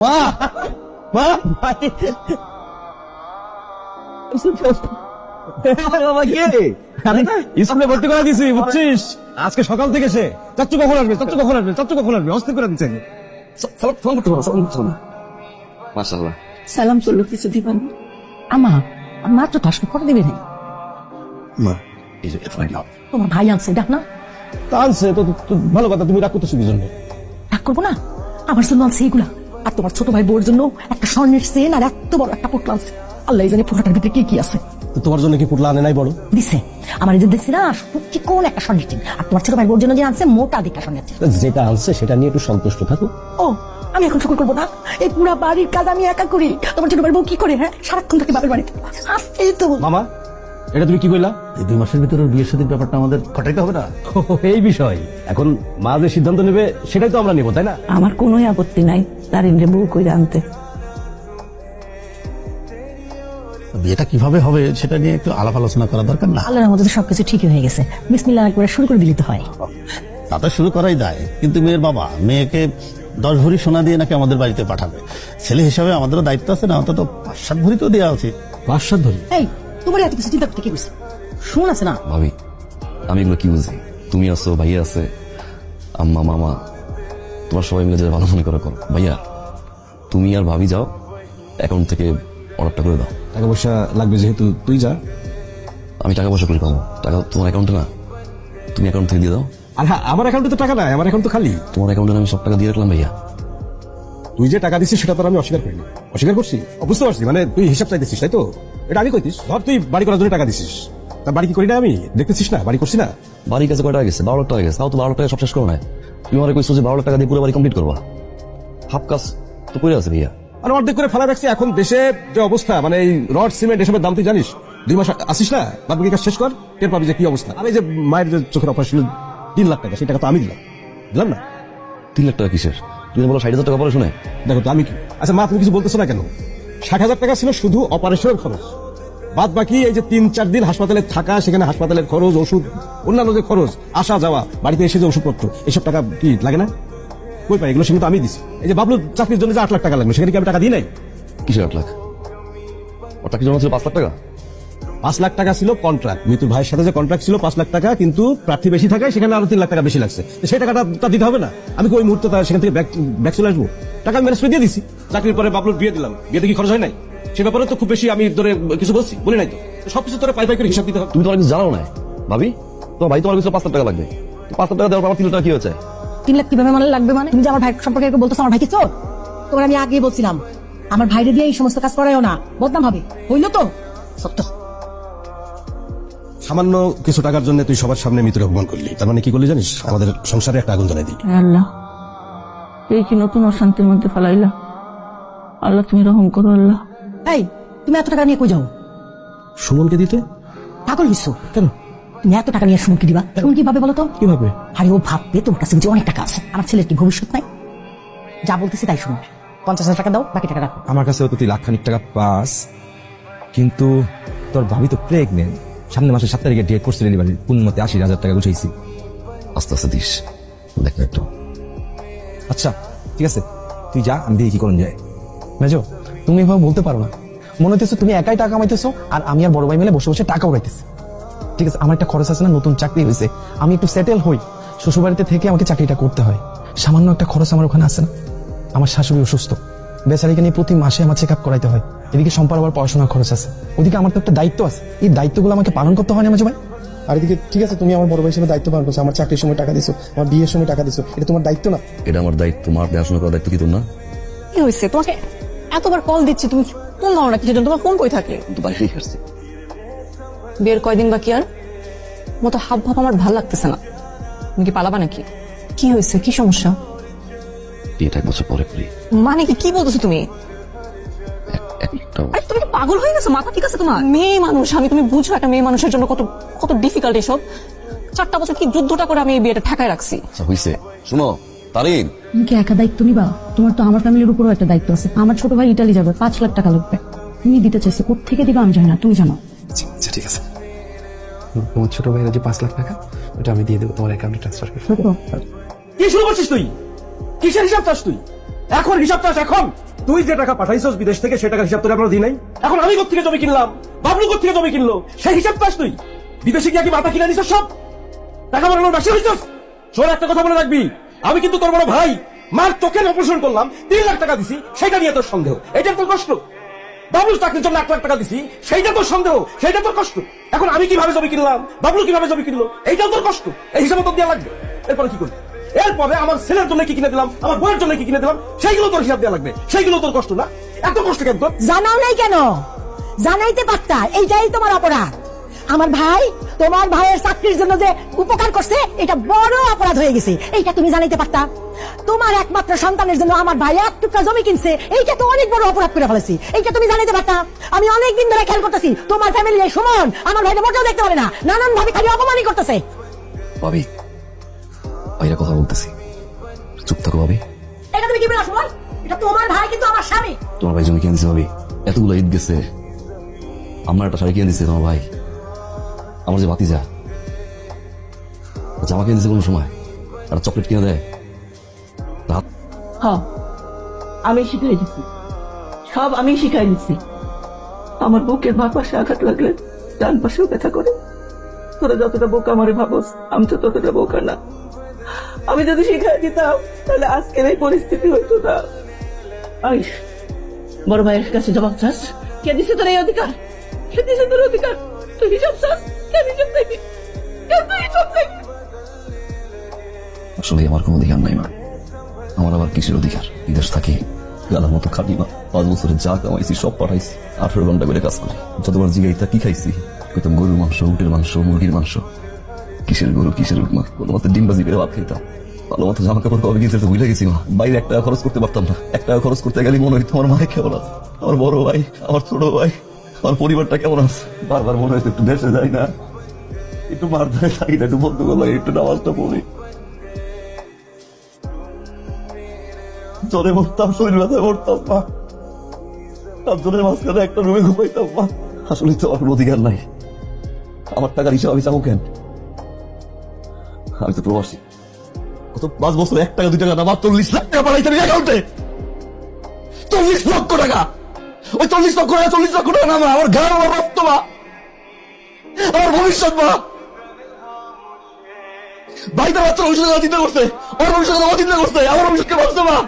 মা মা ভর্তি করে দিছি বুঝছিস? আজকে সকাল থেকে সে। চাচ্চু কখন আসবে? চাচ্চু কখন আসবে? চাচ্চু কখন আসবে? অস্থির করে দিচ্ছে। ফোন করতে পারো ফোন করতে মাশাল্লাহ সালাম করল কিছু দিবেন আমা মাত্র তো করে দিবে না মা তোমার ভাই আনছে দেখ না। তা আনছে তো ভালো কথা তুমি রাগ করতেছো কি জন্য? রাগ করব না? আমার জন্য আনছে আর তোমার ছোট ভাই বোর জন্য একটা স্বর্ণের সেন আর এত বড় একটা পোটলা আনছে আল্লাহ জানে পোটলাটার ভিতরে কি কি আছে। তো তোমার জন্য কি পুটলা আনে নাই বড় দিছে। আমার এই যে দেখছি না কি কোন একটা স্বর্ণের চেন আর তোমার ছোট ভাই বোর জন্য যে আনছে মোটা দিকা স্বর্ণের চেন যেটা আনছে সেটা নিয়ে একটু সন্তুষ্ট থাকো। ও আমি এখন শুক্র করব না। এই পুরা বাড়ির কাজ আমি একা করি। তোমার ছোট ভাই বউ কি করে হ্যাঁ? সারাক্ষণ থাকে বাপের বাড়িতে। আসতেই তো। মামা এটা তুমি কি কইলা? এই দুই মাসের ভিতরে ওর বিয়ের সাথে ব্যাপারটা আমাদের ঘটাইতে হবে না। এই বিষয়। এখন মা যে সিদ্ধান্ত নেবে সেটাই তো আমরা নেব তাই না? আমার কোনো আপত্তি নাই তার ইন্দ্রে বউ কইরা আনতে। বিয়েটা কীভাবে হবে সেটা নিয়ে একটু আলাপ আলোচনা করা দরকার না? আল্লাহর মধ্যে সবকিছু ঠিকই হয়ে গেছে। বিসমিল্লাহ একবার শুরু করে দিলে তো হয় তাতে শুরু করাই যায় কিন্তু মেয়ের বাবা মেয়েকে দশ ভরি সোনা দিয়ে নাকি আমাদের বাড়িতে পাঠাবে? ছেলে হিসাবে আমাদেরও দায়িত্ব আছে না অন্তত পাঁচ সাত ভরি তো দেওয়া উচিত। পাঁচ সাত ধরি এই তোমার এত কিছু চিন্তা করতে কি বুঝছে শুন আছে না? ভাবি আমি এগুলো কি বুঝি? তুমি আছো ভাইয়া আছে আম্মা মামা তোমার সবাই মিলে যেটা ভালো মনে করে করো। ভাইয়া তুমি আর ভাবি যাও অ্যাকাউন্ট থেকে অর্ডারটা করে দাও। টাকা পয়সা লাগবে যেহেতু তুই যা। আমি টাকা পয়সা করে পাবো। টাকা তোমার অ্যাকাউন্টে না? তুমি অ্যাকাউন্ট থেকে দিয়ে দাও। আর হ্যাঁ আমার অ্যাকাউন্টে তো টাকা নাই আমার অ্যাকাউন্ট তো খালি। তোমার অ্যাকাউন্টে আমি সব টাকা দিয়ে রাখলাম ভাইয়া। তুই যে টাকা দিছিস সেটা তো আমি অস্বীকার করিনি। অস্বীকার করছি? বুঝতে পারছি মানে তুই হিসাব চাইতেছিস তাই তো? এটা আমি কইতিস। ধর তুই বাড়ি করার জন্য টাকা দিছিস। তার বাড়ি কি করি না আমি? দেখতেছিস না? বাড়ি করছি না? বাড়ির কাছে কয় টাকা গেছে? বারো লাখ টাকা গেছে। তাও তো বারো লাখ টাকা সব শেষ করো না তুমি আমার কইছো যে বারো লাখ টাকা দিয়ে পুরো বাড়ি কমপ্লিট করবা। হাফ কাজ তো করে আছে ভাইয়া। আর অর্ধেক করে ফেলা রাখছি এখন দেশে যে অবস্থা মানে এই রড সিমেন্ট এসবের দাম তুই জানিস? দুই মাস আসিস না? বাদ বাকি কাজ শেষ কর টের পাবি যে কি অবস্থা। আমি যে মায়ের যে চোখের অপারেশন তিন লাখ টাকা সেই টাকা তো আমি দিলাম। দিলাম না? তিন লাখ টাকা কিসের? তুমি বলো ষাট হাজার টাকা দেখো তো আমি কি? আচ্ছা মা তুমি কিছু বলতেছো না কেন? ষাট হাজার টাকা ছিল শুধু অপারেশনের খরচ। বাদ বাকি এই যে তিন চার দিন হাসপাতালে থাকা সেখানে হাসপাতালের খরচ ওষুধ অন্যান্য যে খরচ আসা যাওয়া বাড়িতে এসে যে ওষুধপত্র এসব টাকা কি লাগে না? কই পাই? এগুলো সেগুলো তো আমি দিছি। এই যে বাবলু চাকরির জন্য যে আট লাখ টাকা লাগবে সেখানে কি আমি টাকা দিই নাই? কিসের আট লাখ? ওর ছিল পাঁচ লাখ টাকা? পাঁচ লাখ টাকা ছিল কন্ট্রাক্ট মৃত্যুর ভাইয়ের সাথে যে কন্ট্রাক্ট ছিল পাঁচ লাখ টাকা কিন্তু প্রার্থী বেশি থাকায় সেখানে আরও তিন লাখ টাকা বেশি লাগছে। তো সেই টাকাটা তা দিতে হবে না। আমি ওই মুহূর্তে তার সেখান থেকে ব্যাক ব্যাক চলে আসব? টাকা আমি ম্যানেজ করে দিয়ে দিছি। চাকরির পরে বাবলুর বিয়ে দিলাম। বিয়েতে কি খরচ হয় নাই। সে ব্যাপারে তো খুব বেশি আমি ধরে কিছু বলছি বলি নাই তো। তো সবকিছু তোরা পাই পাই করে হিসাব দিতে হবে। তুমি তো কিছু জানাও না ভাবি তোমার ভাই তোমার কিছু পাঁচ লাখ টাকা লাগবে। তো পাঁচ লাখ টাকা দেওয়ার পর আমার তিন লাখ টাকা কি হয়েছে? তিন লাখ কীভাবে মানে লাগবে মানে? তুমি যে আমার ভাই সম্পর্কে বলতেছো আমার ভাই কি চোর তোমার আমি আগেই বলছিলাম। আমার ভাইরে দিয়ে এই সমস্ত কাজ করায়ও না। বদনাম হবে। হইল তো? সত্য। সামান্য কিছু টাকার জন্য তুই সবার সামনে মৃত্যুর অপমান করলি। তার মানে কি করলি জানিস? আমাদের সংসারে একটা আগুন জ্বালাই দিই আল্লাহ এই কি নতুন অশান্তির মধ্যে ফেলাইলা? আল্লাহ তুমি রহম করো আল্লাহ। এই তুমি এত টাকা নিয়ে কই যাও? সুমনকে দিতে? পাগল হইছো? কেন? তুমি এত টাকা নিয়ে সুমন কি দিবা? সুমন কি ভাবে বলো তো? কীভাবে? আরে ও ভাববে তোমার কাছে যে অনেক টাকা আছে। আমার ছেলের কি ভবিষ্যৎ নাই? যা বলতেছি তাই শুনো। পঞ্চাশ হাজার টাকা দাও বাকি টাকা রাখো। আমার কাছে তো তুই লাখ খানিক টাকা পাস কিন্তু তোর ভাবি তো প্রেগনেন্ট সামনের মাসে সাত তারিখে ডেট করছিল ডেলিভারি কোন মতে আশি হাজার টাকা গুছাইছি। আস্তে আস্তে দিস। দেখো একটু। আচ্ছা ঠিক আছে। তুই যা আমি দেখি কি করুন যায়। মেজো তুমি এভাবে বলতে পারো না। মনে হচ্ছে তুমি একাই টাকা কামাইতেছো আর আমি আর বড় ভাই মিলে বসে বসে টাকা উড়াইতেছি ঠিক আছে আমার একটা খরচ আছে না নতুন চাকরি হয়েছে আমি একটু সেটেল হই। শ্বশুরবাড়িতে থেকে আমাকে চাকরিটা করতে হয়। সামান্য একটা খরচ আমার ওখানে আছে না। আমার শাশুড়ি অসুস্থ। বেচারিকে নিয়ে প্রতি মাসে আমার চেক আপ করাইতে হয়। এদিকে সম্পার আবার পড়াশোনার খরচ আছে। ওদিকে আমার তো একটা দায়িত্ব আছে। এই দায়িত্বগুলো আমাকে পালন করতে হয় না ভাই? আর এদিকে ঠিক আছে তুমি আমার বড় ভাই হিসেবে দায়িত্ব পালন করছ আমার চাকরির সময় টাকা দিছো আমার বিয়ের সময় টাকা দিছো এটা তোমার দায়িত্ব না? এটা আমার দায়িত্ব তোমার দেখাশোনা করার দায়িত্ব কি না? কি হয়েছে? তোমাকে এতবার কল দিচ্ছি তুমি ফোন দাও না কিছু তোমার ফোন কই থাকে? বাইরেই আসছি। বিয়ের কয়দিন বাকি আর? মতো হাব ভাব আমার ভালো লাগতেছে না। তুমি কি পালাবা নাকি? কি হয়েছে? কি সমস্যা? বিয়েটা এক বছর পরে করি। মানে কি কি বলতেছো তুমি? তুমি কি পাগল হয়ে গেছো মাথা ঠিক আছে তোমার? মেয়ে মানুষ আমি তুমি বুঝো একটা মেয়ে মানুষের জন্য কত কত ডিফিকাল্ট এসব। চারটা বছর কি যুদ্ধটা করে আমি এই বিয়েটা ঠেকায় রাখছি? আচ্ছা হয়েছে শুনো তারিন। তুমি কি একা দায়িত্ব নিবা? তোমার তো আমার ফ্যামিলির উপরও একটা দায়িত্ব আছে। আমার ছোট ভাই ইটালি যাবে পাঁচ লাখ টাকা লাগবে। তুমি দিতে চাইছো থেকে দিবা আমি জানি না তুমি জানো। আচ্ছা ঠিক আছে। তোমার ছোট ভাইয়ের যে পাঁচ লাখ টাকা ওটা আমি দিয়ে দেবো তোমার অ্যাকাউন্টে ট্রান্সফার করে। কি শুরু করছিস তুই? কিসের হিসাব চাস তুই? এখন হিসাব চাস এখন? তুই যে টাকা পাঠাইছস বিদেশ থেকে, সে টাকার হিসাব তোর আমরা দিই নাই? এখন আমি কোথেকে জমি কিনলাম? বাবলু কোথেকে জমি কিনলো? সেই হিসাব পাস তুই। বিদেশে গিয়ে কি মাথা কিনে নিছস সব? টাকা বানানোর বাসি হইছস? শোন, একটা কথা মনে রাখবি। আমি কিন্তু তোর বড় ভাই। মার চোখের অপারেশন করলাম, তিন লাখ টাকা দিছি সেটা নিয়ে তোর সন্দেহ। এটা তোর কষ্ট। বাবুল চাকরির জন্য এক লাখ টাকা দিছি, সেইটা তোর সন্দেহ। সেইটা তোর কষ্ট। এখন আমি কীভাবে জমি কিনলাম? বাবুল কীভাবে জমি কিনলো? এইটাও তোর কষ্ট। এই হিসাবে তোর দেওয়া লাগবে। এরপরে কি করবি? এরপরে আমার ছেলের জন্য কি কিনে দিলাম? আমার বউয়ের জন্য কি কিনে দিলাম? সেইগুলো তোর হিসাব দেওয়া লাগবে। সেইগুলো তোর কষ্ট না। এত কষ্ট কেন তোর? জানাও নাই কেন? জানাইতে পারতা এইটাই তোমার অপরাধ। আমার ভাই তোমার ভাইয়ের চাকরির জন্য যে উপকার করছে এটা বড় অপরাধ হয়ে গেছে। এইটা তুমি জানাইতে পারতা? তোমার একমাত্র সন্তানের জন্য আমার ভাই এক টুকরা জমি কিনছে এইটা তো অনেক বড় অপরাধ করে ফেলেছি। এইটা তুমি জানাইতে পারতা? আমি অনেক দিন ধরে খেয়াল করতেছি তোমার ফ্যামিলি এই সমান আমার ভাইটা মোটেও দেখতে পারে না। নানান ভাবে খালি অপমানই করতেছে। ভাবি ভাইরা কথা বলতেছি। চুপ থাকো ভাবি। এটা তুমি কি বলো সময় এটা তোমার ভাই কিন্তু আমার স্বামী। তোমার ভাই জমি কিনে ভাবি। এতগুলো ঈদ গেছে। আমার একটা শাড়ি কিনে দিচ্ছে তোমার ভাই। আমার যে বাতিজা জামা কিনে দিচ্ছে কোনো সময়। একটা চকলেট কিনে দেয়। হ্যাঁ আমি শিখাই দিচ্ছি সব আমি শিখাই দিচ্ছি আমার বুকের বাঁ পাশে আঘাত লাগলে ডান পাশেও ব্যথা করে। তোরা যতটা বোকা আমারে ভাবস আমি তো ততটা বোকা না। আমি যদি শিখাই দিতাম তাহলে আজকের এই পরিস্থিতি হইতো না। আইস বড় ভাইয়ের কাছে জবাব চাস। কে দিছে তোর এই অধিকার? কে দিছে তোর অধিকার? তুই হিসাব চাস? কে হিসাব কে তুই হিসাব আসলে আমার কোনো অধিকার নাই মা। আমার আবার কিসের অধিকার? বিদেশ থাকি গালার মতো খাটি মা। পাঁচ বছরে যা কামাইছি সব পাঠাইছি। আঠারো ঘণ্টা করে কাজ করি। যতবার জিগাইতা কি খাইছি? কইতাম গরুর মাংস উটের মাংস মুরগির মাংস। কিসের গরু, কিসের মা? কোনো মতো ডিম বাজি করে ভাত খাইতাম। ভালো মতো জামা কাপড় কবে গিয়েছে, তো ভুলে গেছি, মা। বাইরে এক টাকা খরচ করতে পারতাম না। এক টাকা খরচ করতে গেলে মনে হইতো আমার মায়ের কেমন আছে? আমার বড় ভাই, আমার ছোট ভাই, আমার পরিবারটা কেমন আছে? বারবার মনে হয়েছে একটু দেশে যাই না। একটু মার ধারে থাকি না, একটু বন্ধু গলা একটু নামাজটা পড়ি। জ্বরে মরতাম, শরীর ব্যথায় মরতাম, মা। চারজনের মাঝখানে একটা রুমে ঘুমাইতাম, মা। আসলে তো আমার অধিকার নাই। আমার টাকার হিসাব আমি চাবো কেন? আমি তো প্রবাসী। কত পাঁচ বছর এক টাকা দুই টাকা মাত্র চল্লিশ লাখ টাকা পাঠাইছেন অ্যাকাউন্টে চল্লিশ লক্ষ টাকা। ওই চল্লিশ লক্ষ টাকা, চল্লিশ লক্ষ টাকা না, আমার ঘর আমার রক্ত মা। আমার ভবিষ্যৎ মা। ভাই তার বাচ্চারা ভবিষ্যৎ চিন্তা করছে। আমার ভবিষ্যৎ চিন্তা করছে। আমার ভবিষ্যৎকে ভাবছে মা।